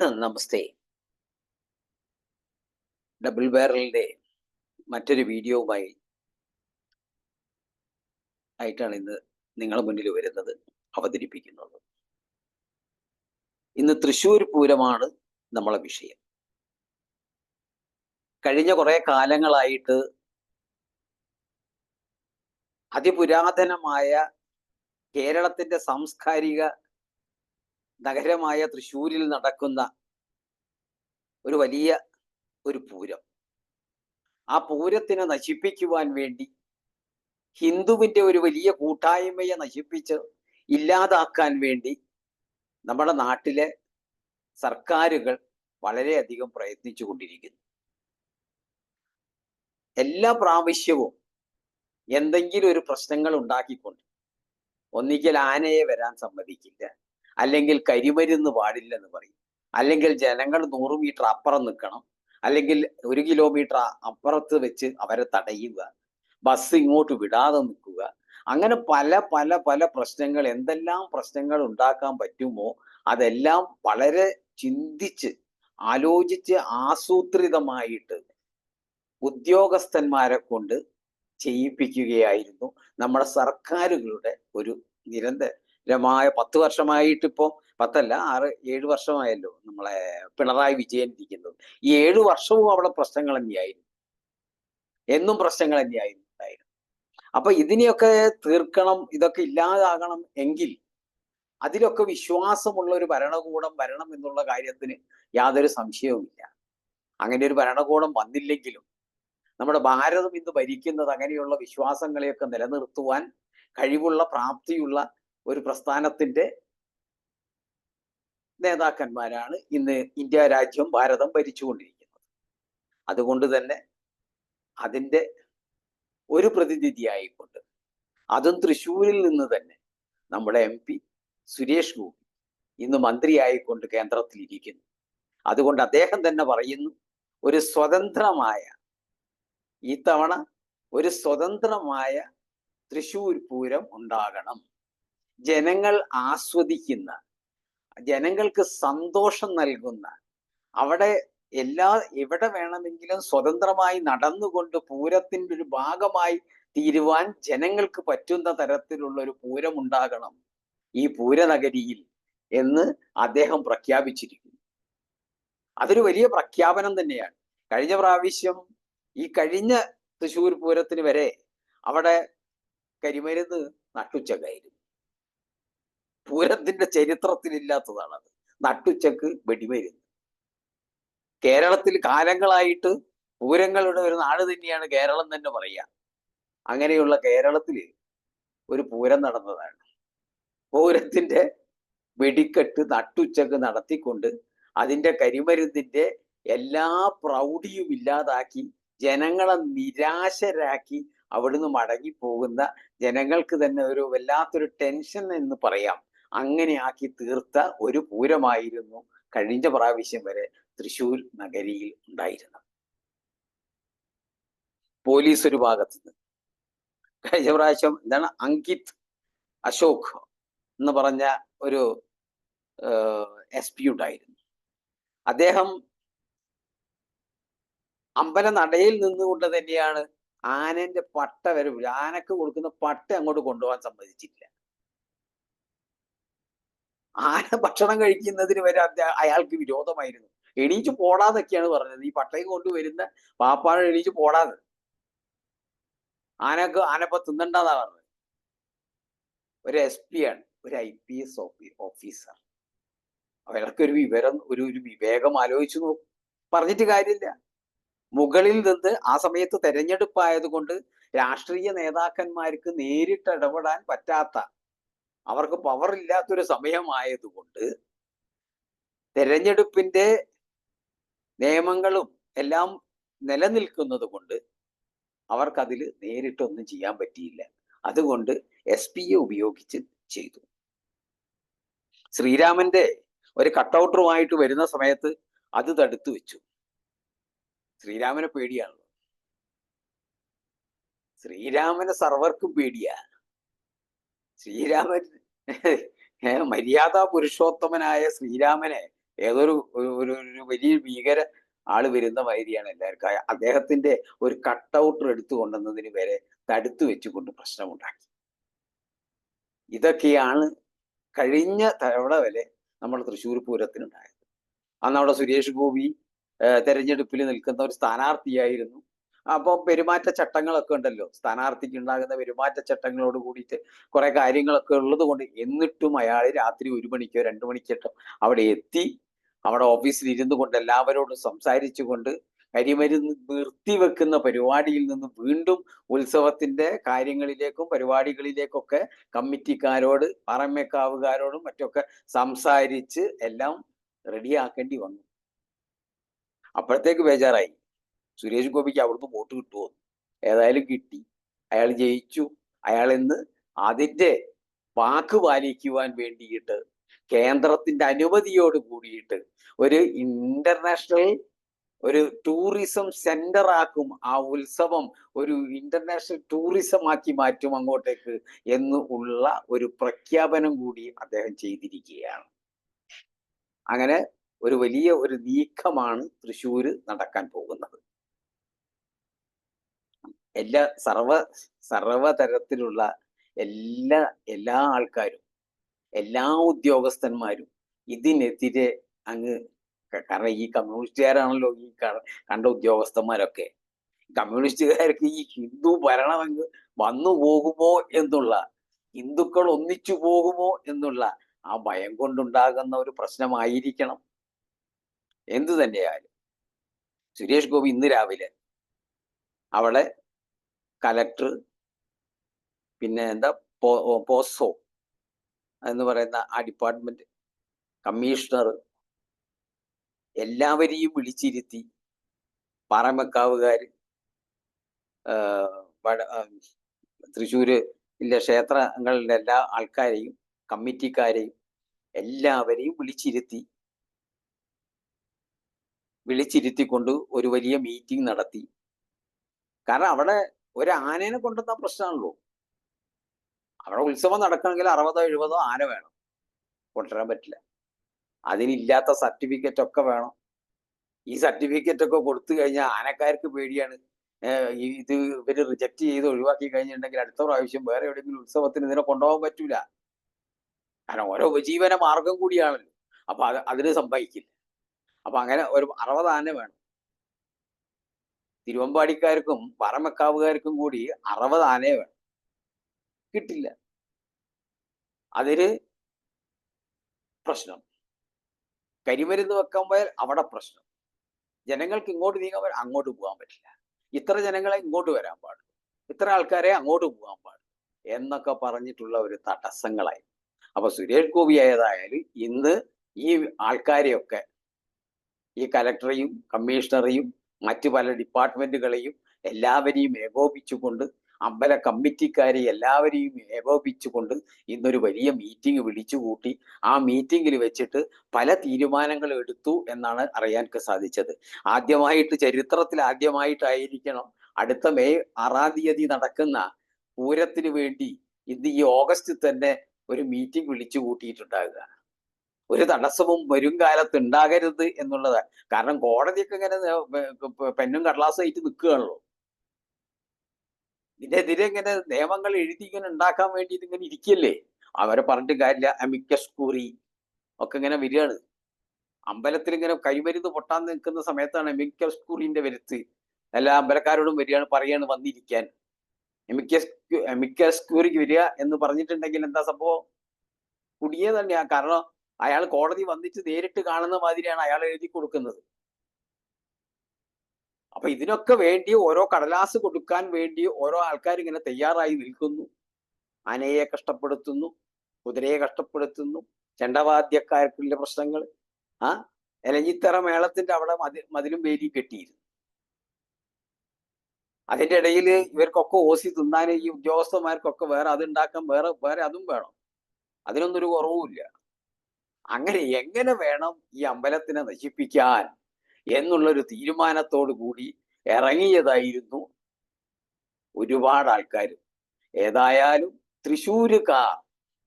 നമസ്തേ. Double ബാരലിന്റെ മറ്റൊരു വീഡിയോവുമായി ആയിട്ടാണ് ഇന്ന് നിങ്ങളുടെ മുന്നിൽ വരുന്നത്. അവതരിപ്പിക്കുന്നത്. ഇന്ന് തൃശ്ശൂർ പൂരമാണ് നമ്മളെ വിഷയം. കഴിഞ്ഞ കുറെ കാലങ്ങളായിട്ട് അതിപുരാതനമായ കേരളത്തിന്റെ സാംസ്കാരിക നഗരമായ തൃശ്ശൂരിൽ നടക്കുന്ന ഒരു വലിയ ഒരു പൂരം. ആ പൂരത്തിനെ നശിപ്പിക്കുവാൻ വേണ്ടി ഹിന്ദുവിന്റെ ഒരു വലിയ കൂട്ടായ്മയെ നശിപ്പിച്ച് ഇല്ലാതാക്കാൻ വേണ്ടി നമ്മുടെ നാട്ടിലെ സർക്കാരുകൾ വളരെയധികം പ്രയത്നിച്ചു കൊണ്ടിരിക്കുന്നു. എല്ലാ പ്രാവശ്യവും എന്തെങ്കിലും ഒരു പ്രശ്നങ്ങൾ ഉണ്ടാക്കിക്കൊണ്ട് ഒന്നിക്കൽ ആനയെ വരാൻ സമ്മതിക്കില്ല. അല്ലെങ്കിൽ കരിമരുന്ന് പാടില്ലെന്ന് പറയും. അല്ലെങ്കിൽ ജനങ്ങൾ നൂറ് മീറ്റർ അപ്പുറം നിൽക്കണം. അല്ലെങ്കിൽ ഒരു കിലോമീറ്റർ അപ്പുറത്ത് വെച്ച് അവരെ തടയുക. ബസ് ഇങ്ങോട്ട് വിടാതെ നിൽക്കുക. അങ്ങനെ പല പല പല പ്രശ്നങ്ങൾ എന്തെല്ലാം പ്രശ്നങ്ങൾ ഉണ്ടാക്കാൻ പറ്റുമോ അതെല്ലാം വളരെ ചിന്തിച്ച് ആലോചിച്ച് ആസൂത്രിതമായിട്ട് ഉദ്യോഗസ്ഥന്മാരെ കൊണ്ട് ചെയ്യിപ്പിക്കുകയായിരുന്നു. നമ്മുടെ സർക്കാരുകളുടെ ഒരു നിരന്തരമായ പത്ത് വർഷമായിട്ട് ഇപ്പോൾ പത്തല്ല ആറ് ഏഴ് വർഷമായല്ലോ നമ്മളെ പിണറായി വിജയൻ ഇരിക്കുന്നത്. ഈ ഏഴു വർഷവും അവിടെ പ്രശ്നങ്ങൾ തന്നെയായിരുന്നു. എന്നും പ്രശ്നങ്ങൾ തന്നെയായിരുന്നു ഉണ്ടായിരുന്നു അപ്പൊ ഇതിനെയൊക്കെ തീർക്കണം ഇതൊക്കെ ഇല്ലാതാകണം എങ്കിൽ അതിലൊക്കെ വിശ്വാസമുള്ള ഒരു ഭരണകൂടം വരണം എന്നുള്ള കാര്യത്തിന് യാതൊരു സംശയവുമില്ല. അങ്ങനെ ഒരു ഭരണകൂടം വന്നില്ലെങ്കിലും നമ്മുടെ ഭാരതം ഇന്ന് ഭരിക്കുന്നത് അങ്ങനെയുള്ള വിശ്വാസങ്ങളെയൊക്കെ നിലനിർത്തുവാൻ കഴിവുള്ള പ്രാപ്തിയുള്ള ഒരു പ്രസ്ഥാനത്തിന്റെ നേതാക്കന്മാരാണ് ഇന്ന് ഇന്ത്യ രാജ്യം ഭാരതം ഭരിച്ചുകൊണ്ടിരിക്കുന്നത്. അതുകൊണ്ട് തന്നെ അതിന്റെ ഒരു പ്രതിനിധിയായിക്കൊണ്ട് അതും തൃശ്ശൂരിൽ നിന്ന് തന്നെ നമ്മുടെ എം പി സുരേഷ് ഗോപി ഇന്ന് മന്ത്രിയായിക്കൊണ്ട് കേന്ദ്രത്തിൽ ഇരിക്കുന്നു അതുകൊണ്ട് അദ്ദേഹം തന്നെ പറയുന്നു ഒരു സ്വതന്ത്രമായ ഈ തവണ ഒരു സ്വതന്ത്രമായ തൃശ്ശൂർ പൂരം ഉണ്ടാകണം. ജനങ്ങൾ ആസ്വദിക്കുന്ന ജനങ്ങൾക്ക് സന്തോഷം നൽകുന്ന അവിടെ എല്ലാ എവിടെ വേണമെങ്കിലും സ്വതന്ത്രമായി നടന്നുകൊണ്ട് പൂരത്തിന്റെ ഒരു ഭാഗമായി തീരുവാൻ ജനങ്ങൾക്ക് പറ്റുന്ന തരത്തിലുള്ള ഒരു പൂരം ഉണ്ടാകണം ഈ പൂരനഗരിയിൽ എന്ന് അദ്ദേഹം പ്രഖ്യാപിച്ചിരിക്കുന്നു. അതൊരു വലിയ പ്രഖ്യാപനം തന്നെയാണ്. കഴിഞ്ഞ പ്രാവശ്യം ഈ കഴിഞ്ഞ തൃശ്ശൂർ പൂരത്തിന് വരെ അവിടെ കരിമരുന്ന് നട്ടുച്ചക്കായിരുന്നു പൂരത്തിന്റെ ചരിത്രത്തിലില്ലാത്തതാണത് നട്ടുച്ചക്ക് വെടിമരുന്ന്. കേരളത്തിൽ കാലങ്ങളായിട്ട് പൂരങ്ങളുടെ ഒരു നാട് തന്നെയാണ് കേരളം തന്നെ പറയുക. അങ്ങനെയുള്ള കേരളത്തിൽ ഒരു പൂരം നടന്നതാണ്. പൂരത്തിന്റെ വെടിക്കെട്ട് നട്ടുച്ചക്ക് നടത്തിക്കൊണ്ട് അതിന്റെ കരിമരുന്നിന്റെ എല്ലാ പ്രൗഢിയും ഇല്ലാതാക്കി ജനങ്ങളെ നിരാശരാക്കി അവിടുന്ന് മടങ്ങി പോകുന്ന ജനങ്ങൾക്ക് തന്നെ ഒരു വല്ലാത്തൊരു ടെൻഷൻ എന്ന് പറയാം. അങ്ങനെ ആക്കി തീർത്ത ഒരു പൂരമായിരുന്നു കഴിഞ്ഞ പ്രാവശ്യം വരെ തൃശൂർ നഗരിയിൽ ഉണ്ടായിരുന്നത്. പോലീസ് ഒരു ഭാഗത്ത് നിന്ന്. കഴിഞ്ഞ പ്രാവശ്യം എന്താണ്? അങ്കിത് അശോക് എന്ന് പറഞ്ഞ ഒരു എസ് പി ഉണ്ടായിരുന്നു. അദ്ദേഹം അമ്പല നടയിൽ നിന്നുകൊണ്ട് തന്നെയാണ് ആനന്റെ പട്ട വരെ ആനക്ക് കൊടുക്കുന്ന പട്ട അങ്ങോട്ട് കൊണ്ടുപോകാൻ സമ്മതിച്ചില്ല ആന ഭക്ഷണം കഴിക്കുന്നതിന് വരെ അയാൾക്ക് വിരോധമായിരുന്നു. എണീച്ചു പോടാന്നൊക്കെയാണ് പറഞ്ഞത്. ഈ പട്ടയം കൊണ്ടുവരുന്ന പാപ്പാഴ എണീച്ചു പോടാന്ന്. ആനക്ക് ആനപ്പ തിന്നണ്ടെന്നാ പറഞ്ഞത്. ഒരു എസ് പി ആണ് ഒരു ഐ പി എസ് ഓഫീസർ. അവർക്ക് ഒരു വിവരം ഒരു ഒരു വിവേകം ആലോചിച്ചു നോക്കും പറഞ്ഞിട്ട് കാര്യമില്ല. മുകളിൽ നിന്ന് ആ സമയത്ത് തെരഞ്ഞെടുപ്പായത് കൊണ്ട് രാഷ്ട്രീയ നേതാക്കന്മാർക്ക് നേരിട്ട് ഇടപെടാൻ പറ്റാത്ത അവർക്ക് പവർ ഇല്ലാത്തൊരു സമയമായതുകൊണ്ട് തെരഞ്ഞെടുപ്പിന്റെ നിയമങ്ങളും എല്ലാം നിലനിൽക്കുന്നത് കൊണ്ട് അവർക്കതിൽ നേരിട്ടൊന്നും ചെയ്യാൻ പറ്റിയില്ല. അതുകൊണ്ട് എസ് പി എ ഉപയോഗിച്ച് ചെയ്തു. ശ്രീരാമന്റെ ഒരു കട്ടൗട്ടറുമായിട്ട് വരുന്ന സമയത്ത് അത് തടുത്തു വെച്ചു. ശ്രീരാമനെ പേടിയാണല്ലോ. ശ്രീരാമനെ സർവർക്കും പേടിയാ. ശ്രീരാമൻ മര്യാദ പുരുഷോത്തമനായ ശ്രീരാമനെ ഏതൊരു ഒരു വലിയ ഭീകര ആൾ വരുന്ന മാതിരിയാണ് എല്ലാവർക്കും അദ്ദേഹത്തിന്റെ ഒരു കട്ടൗട്ട് എടുത്തു കൊണ്ടുവന്നതിന് വരെ തടുത്തു വെച്ചുകൊണ്ട് പ്രശ്നമുണ്ടാക്കി. ഇതൊക്കെയാണ് കഴിഞ്ഞ തവണ വരെ നമ്മൾ തൃശ്ശൂർ പൂരത്തിനുണ്ടായത്. അന്ന് അവിടെ സുരേഷ് ഗോപി തെരഞ്ഞെടുപ്പിൽ നിൽക്കുന്ന ഒരു സ്ഥാനാർത്ഥിയായിരുന്നു അപ്പൊ പെരുമാറ്റ ചട്ടങ്ങളൊക്കെ ഉണ്ടല്ലോ. സ്ഥാനാർത്ഥിക്ക് ഉണ്ടാകുന്ന പെരുമാറ്റ ചട്ടങ്ങളോട് കൂടിയിട്ട് കുറെ കാര്യങ്ങളൊക്കെ ഉള്ളത് കൊണ്ട് എന്നിട്ടും അയാൾ രാത്രി ഒരു മണിക്കോ രണ്ടു മണിക്കോ അവിടെ എത്തി. അവിടെ ഓഫീസിൽ ഇരുന്നു കൊണ്ട് എല്ലാവരോടും സംസാരിച്ചുകൊണ്ട് കരിമരുന്ന് നിർത്തിവെക്കുന്ന പരിപാടിയിൽ നിന്ന് വീണ്ടും ഉത്സവത്തിന്റെ കാര്യങ്ങളിലേക്കും പരിപാടികളിലേക്കൊക്കെ കമ്മിറ്റിക്കാരോട് പാറമേക്കാവുകാരോടും മറ്റൊക്കെ സംസാരിച്ച് എല്ലാം റെഡിയാക്കേണ്ടി വന്നു. അപ്പോഴത്തേക്ക് ബേജാറായി. സുരേഷ് ഗോപിക്ക് അവിടുന്ന് വോട്ട് കിട്ടുമോ ഏതായാലും കിട്ടി. അയാൾ ജയിച്ചു. അയാൾ ഇന്ന് അതിന്റെ വാക്ക് പാലിക്കുവാൻ വേണ്ടിയിട്ട് കേന്ദ്രത്തിന്റെ അനുമതിയോട് കൂടിയിട്ട് ഒരു ഇന്റർനാഷണൽ ഒരു ടൂറിസം സെന്റർ ആക്കും ആ ഉത്സവം ഒരു ഇന്റർനാഷണൽ ടൂറിസം ആക്കി മാറ്റും അങ്ങോട്ടേക്ക് എന്ന് ഉള്ള ഒരു പ്രഖ്യാപനം കൂടി അദ്ദേഹം ചെയ്തിരിക്കുകയാണ്. അങ്ങനെ ഒരു വലിയ ഒരു നീക്കമാണ് തൃശ്ശൂര് നടക്കാൻ പോകുന്നത്. എല്ലാ സർവ സർവതരത്തിലുള്ള എല്ലാ എല്ലാ ആൾക്കാരും എല്ലാ ഉദ്യോഗസ്ഥന്മാരും ഇതിനെതിരെ അങ്ങ് കാരണം ഈ കമ്മ്യൂണിസ്റ്റുകാരാണല്ലോ ഈ കണ്ട ഉദ്യോഗസ്ഥന്മാരൊക്കെ. കമ്മ്യൂണിസ്റ്റുകാർക്ക് ഈ ഹിന്ദു ഭരണം അങ്ങ് വന്നു പോകുമോ എന്നുള്ള ഹിന്ദുക്കൾ ഒന്നിച്ചു പോകുമോ എന്നുള്ള ആ ഭയം കൊണ്ടുണ്ടാകുന്ന ഒരു പ്രശ്നമായിരിക്കണം. എന്തു തന്നെയായാലും സുരേഷ് ഗോപി ഇന്ന് രാവിലെ അവിടെ കലക്ടർ പിന്നെ എന്താ പോസോ എന്ന് പറയുന്ന ആ ഡിപ്പാർട്ട്മെന്റ് കമ്മീഷണർ എല്ലാവരെയും വിളിച്ചിരുത്തി പാറമക്കാവുകാർ തൃശ്ശൂരിലെ ക്ഷേത്രങ്ങളിലെ എല്ലാ ആൾക്കാരെയും കമ്മിറ്റിക്കാരെയും എല്ലാവരെയും വിളിച്ചിരുത്തി വിളിച്ചിരുത്തിക്കൊണ്ട് ഒരു വലിയ മീറ്റിംഗ് നടത്തി. കാരണം അവിടെ ഒരു ആനേനെ കൊണ്ടുവന്ന പ്രശ്നമാണല്ലോ അവിടെ ഉത്സവം നടക്കണമെങ്കിൽ അറുപതോ എഴുപതോ ആന വേണം. കൊണ്ടുവരാൻ പറ്റില്ല. അതിനില്ലാത്ത സർട്ടിഫിക്കറ്റ് ഒക്കെ വേണം. ഈ സർട്ടിഫിക്കറ്റ് ഒക്കെ കൊടുത്തു കഴിഞ്ഞാൽ ആനക്കാർക്ക് പേടിയാണ്. ഇത് ഇവർ റിജക്ട് ചെയ്ത് ഒഴിവാക്കി കഴിഞ്ഞിട്ടുണ്ടെങ്കിൽ അടുത്ത പ്രാവശ്യം വേറെ എവിടെയെങ്കിലും ഉത്സവത്തിന് ഇതിനെ കൊണ്ടുപോകാൻ പറ്റൂല. കാരണം ഓരോ ഉപജീവന മാർഗം കൂടിയാണല്ലോ. അപ്പൊ അത് അതിന് സംഭവിക്കില്ല. അപ്പൊ അങ്ങനെ ഒരു അറുപത് ആന വേണം. തിരുവമ്പാടിക്കാർക്കും പറമക്കാവുകാർക്കും കൂടി അറുപത് ആനയെ വേണം. കിട്ടില്ല. അതിന് പ്രശ്നം. കരിമരുന്ന് വെക്കാൻ പോയാൽ അവിടെ പ്രശ്നം. ജനങ്ങൾക്ക് ഇങ്ങോട്ട് നീങ്ങാൻ പറ്റും അങ്ങോട്ട് പോകാൻ പറ്റില്ല. ഇത്ര ജനങ്ങളെ ഇങ്ങോട്ട് വരാൻ പാടുള്ളൂ ഇത്ര ആൾക്കാരെ അങ്ങോട്ട് പോകാൻ പാടുള്ളൂ എന്നൊക്കെ പറഞ്ഞിട്ടുള്ള ഒരു തടസ്സങ്ങളായി. അപ്പൊ സുരേഷ് ഗോപി ആയതായാലും ഇന്ന് ഈ ആൾക്കാരെയൊക്കെ ഈ കലക്ടറെയും കമ്മീഷണറെയും മറ്റു പല ഡിപ്പാർട്ട്മെന്റുകളെയും എല്ലാവരെയും ഏകോപിച്ചുകൊണ്ട് അമ്പല കമ്മിറ്റിക്കാരെ എല്ലാവരെയും ഏകോപിച്ചുകൊണ്ട് ഇന്നൊരു വലിയ മീറ്റിംഗ് വിളിച്ചുകൂട്ടി. ആ മീറ്റിംഗിൽ വെച്ചിട്ട് പല തീരുമാനങ്ങൾ എടുത്തു എന്നാണ് അറിയാൻ സാധിച്ചത്. ആദ്യമായിട്ട് ചരിത്രത്തിൽ ആദ്യമായിട്ടായിരിക്കണം അടുത്ത മെയ് ആറാം തീയതി നടക്കുന്ന പൂരത്തിന് വേണ്ടി ഇന്ന് ഈ ഓഗസ്റ്റിൽ തന്നെ ഒരു മീറ്റിംഗ് വിളിച്ചു കൂട്ടിയിട്ടുണ്ടാകുക ഒരു തടസ്സവും വരും കാലത്ത് ഉണ്ടാകരുത് എന്നുള്ളത്. കാരണം കോടതിയൊക്കെ ഇങ്ങനെ പെന്നും കടലാസും ആയിട്ട് നിൽക്കുകയാണല്ലോ. ഇതിനെതിരെ ഇങ്ങനെ നിയമങ്ങൾ എഴുതി ഇങ്ങനെ ഉണ്ടാക്കാൻ വേണ്ടിയിട്ട് ഇങ്ങനെ ഇരിക്കല്ലേ? അവരെ പറഞ്ഞിട്ട് കാര്യമില്ല. അമിക്കസ് കൂറി ഒക്കെ ഇങ്ങനെ വരികയാണ്. അമ്പലത്തിൽ ഇങ്ങനെ കൈമരുന്ന് പൊട്ടാൻ നിൽക്കുന്ന സമയത്താണ് എമിക്കസ് കൂറിന്റെ വരുത്ത് എല്ലാ അമ്പലക്കാരോടും വരികയാണ് പറയാണ് വന്നിരിക്കാൻ. എമിക്കസ് എമിക്കസ് കൂറിക്ക് വരിക എന്ന് പറഞ്ഞിട്ടുണ്ടെങ്കിൽ എന്താ സംഭവം? കുടിയേ തന്നെയാ കാരണം അയാൾ കോടതി വന്നിട്ട് നേരിട്ട് കാണുന്ന മാതിരിയാണ് അയാൾ എഴുതി കൊടുക്കുന്നത്. അപ്പൊ ഇതിനൊക്കെ വേണ്ടി ഓരോ കടലാസ് കൊടുക്കാൻ വേണ്ടി ഓരോ ആൾക്കാർ ഇങ്ങനെ തയ്യാറായി നിൽക്കുന്നു. ആനയെ കഷ്ടപ്പെടുത്തുന്നു കുതിരയെ കഷ്ടപ്പെടുത്തുന്നു ചെണ്ടവാദ്യക്കാർക്കുള്ള പ്രശ്നങ്ങൾ ആ എലഞ്ഞിത്തറ മേളത്തിന്റെ അവിടെ മതി മതിലും വേലി കെട്ടിയിരുന്നു. അതിന്റെ ഇടയിൽ ഇവർക്കൊക്കെ ഓസി തിന്നാൻ ഈ ഉദ്യോഗസ്ഥന്മാർക്കൊക്കെ വേറെ അത് ഉണ്ടാക്കാൻ വേറെ വേറെ അതും വേണം. അതിനൊന്നും ഒരു കുറവുമില്ല. അങ്ങനെ എങ്ങനെ വേണം ഈ അമ്പലത്തിനെ നശിപ്പിക്കാൻ എന്നുള്ളൊരു തീരുമാനത്തോടു കൂടി ഇറങ്ങിയതായിരുന്നു ഒരുപാട് ആൾക്കാർ ഏതായാലും തൃശ്ശൂരുകാർ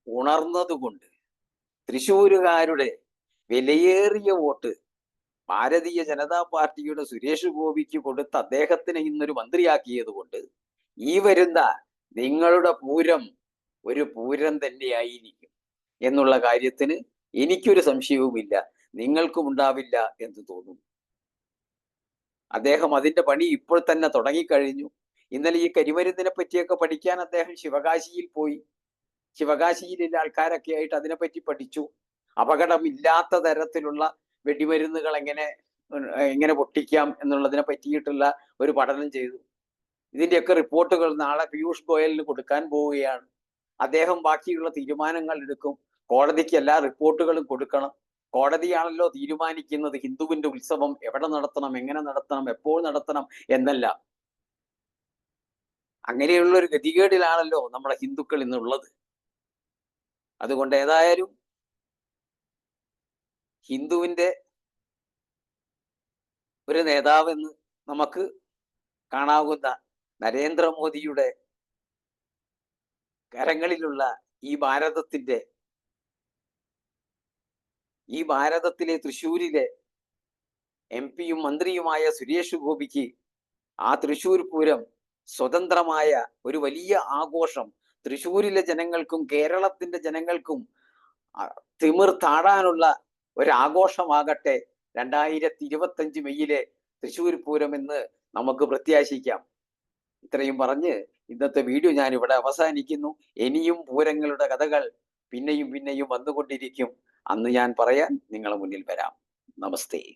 ഉണർന്നതുകൊണ്ട് തൃശ്ശൂരുകാരുടെ വിലയേറിയ വോട്ട് ഭാരതീയ ജനതാ പാർട്ടിയുടെ സുരേഷ് ഗോപിക്ക് കൊടുത്ത് അദ്ദേഹത്തിനെ ഇന്നൊരു മന്ത്രിയാക്കിയത് കൊണ്ട് ഈ വരുന്ന നിങ്ങളുടെ പൂരം ഒരു പൂരം തന്നെയായിരിക്കും എന്നുള്ള കാര്യത്തിന് എനിക്കൊരു സംശയവുമില്ല. നിങ്ങൾക്കും ഉണ്ടാവില്ല എന്ന് തോന്നുന്നു. അദ്ദേഹം അതിന്റെ പണി ഇപ്പോൾ തന്നെ തുടങ്ങിക്കഴിഞ്ഞു. ഇന്നലെ ഈ കരിമരുന്നിനെ പറ്റിയൊക്കെ പഠിക്കാൻ അദ്ദേഹം ശിവകാശിയിൽ പോയി. ശിവകാശിയിലുള്ള ആൾക്കാരൊക്കെ ആയിട്ട് അതിനെപ്പറ്റി പഠിച്ചു. അപകടമില്ലാത്ത തരത്തിലുള്ള വെടിമരുന്നുകൾ എങ്ങനെ എങ്ങനെ പൊട്ടിക്കാം എന്നുള്ളതിനെ പറ്റിയിട്ടുള്ള ഒരു പഠനം ചെയ്തു. ഇതിന്റെയൊക്കെ റിപ്പോർട്ടുകൾ നാളെ പീയൂഷ് ഗോയലിന് കൊടുക്കാൻ പോവുകയാണ്. അദ്ദേഹം ബാക്കിയുള്ള തീരുമാനങ്ങൾ എടുക്കും. കോടതിക്ക് എല്ലാ റിപ്പോർട്ടുകളും കൊടുക്കണം. കോടതിയാണല്ലോ തീരുമാനിക്കുന്നത് ഹിന്ദുവിന്റെ ഉത്സവം എവിടെ നടത്തണം എങ്ങനെ നടത്തണം എപ്പോൾ നടത്തണം എന്നല്ല. അങ്ങനെയുള്ള ഒരു ഗതികേടിലാണല്ലോ നമ്മുടെ ഹിന്ദുക്കൾ ഇന്നുള്ളത്. അതുകൊണ്ട് ഏതായാലും ഹിന്ദുവിന്റെ ഒരു നേതാവെന്ന് നമുക്ക് കാണാവുന്ന നരേന്ദ്രമോദിയുടെ കരങ്ങളിലുള്ള ഈ ഭാരതത്തിന്റെ ഈ ഭാരതത്തിലെ തൃശ്ശൂരിലെ എം പിയും മന്ത്രിയുമായ സുരേഷ് ഗോപിക്ക് ആ തൃശ്ശൂർ പൂരം സ്വതന്ത്രമായ ഒരു വലിയ ആഘോഷം. തൃശ്ശൂരിലെ ജനങ്ങൾക്കും കേരളത്തിന്റെ ജനങ്ങൾക്കും തിമിർ താടാനുള്ള ഒരാഘോഷമാകട്ടെ രണ്ടായിരത്തി ഇരുപത്തഞ്ച് മെയ്യിലെ തൃശ്ശൂർ പൂരം എന്ന് നമുക്ക് പ്രത്യാശിക്കാം. ഇത്രയും പറഞ്ഞ് ഇന്നത്തെ വീഡിയോ ഞാൻ ഇവിടെ അവസാനിക്കുന്നു. ഇനിയും പൂരങ്ങളുടെ കഥകൾ പിന്നെയും പിന്നെയും വന്നുകൊണ്ടിരിക്കും. അന്ന് ഞാൻ പറയാൻ നിങ്ങളുടെ മുന്നിൽ വരാം. നമസ്തേ.